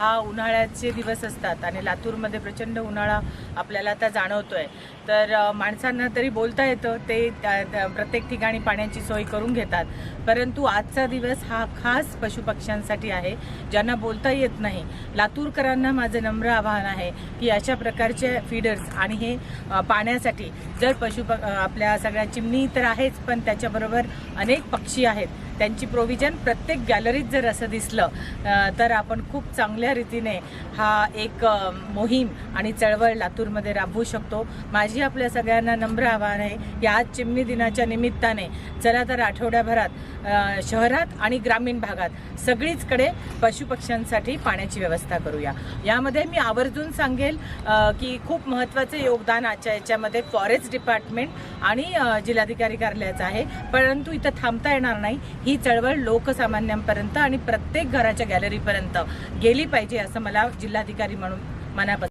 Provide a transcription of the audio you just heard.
हा उन्हाळ्याचे दिवस असतात आणि लातूरमध्ये प्रचंड उन्हाळा आपल्याला आता जाणवतो आहे तर माणसांना तरी बोलता येतं ते त्या- प्रत्येक ठिकाणी पाण्याची सोय करून घेतात. परंतु आजचा दिवस हा खास पशुपक्ष्यांसाठी आहे ज्यांना बोलता येत नाही. लातूरकरांना माझं नम्र आवाहन आहे की अशा प्रकारचे फीडर्स आणि हे पाण्यासाठी जर पशु आपल्या सगळ्या चिमणी तर आहेच पण त्याच्याबरोबर अनेक पक्षी आहेत. त्यांची प्रोव्हिजन प्रत्येक गॅलरीत जर असं दिसलं तर आपण खूप चांगल्या रीतीने हा एक मोहीम आणि चळवळ लातूरमध्ये राबवू शकतो. माझी आपल्या सगळ्यांना नम्र आव्हान आहे की आज चिमणी दिनाच्या निमित्ताने चला तर आठवड्याभरात शहरात आणि ग्रामीण भागात सगळीचकडे पशुपक्ष्यांसाठी पाण्याची व्यवस्था करूया. यामध्ये मी आवर्जून सांगेल की खूप महत्त्वाचं योगदान आजच्या याच्यामध्ये फॉरेस्ट डिपार्टमेंट आणि जिल्हाधिकारी कार्यालयाचं आहे. परंतु इथं थांबता येणार नाही. ही चळवळ लोकसामान्यांपर्यंत आणि प्रत्येक घराच्या गॅलरीपर्यंत गेली पाहिजे असं मला जिल्हाधिकारी म्हणून मनापासून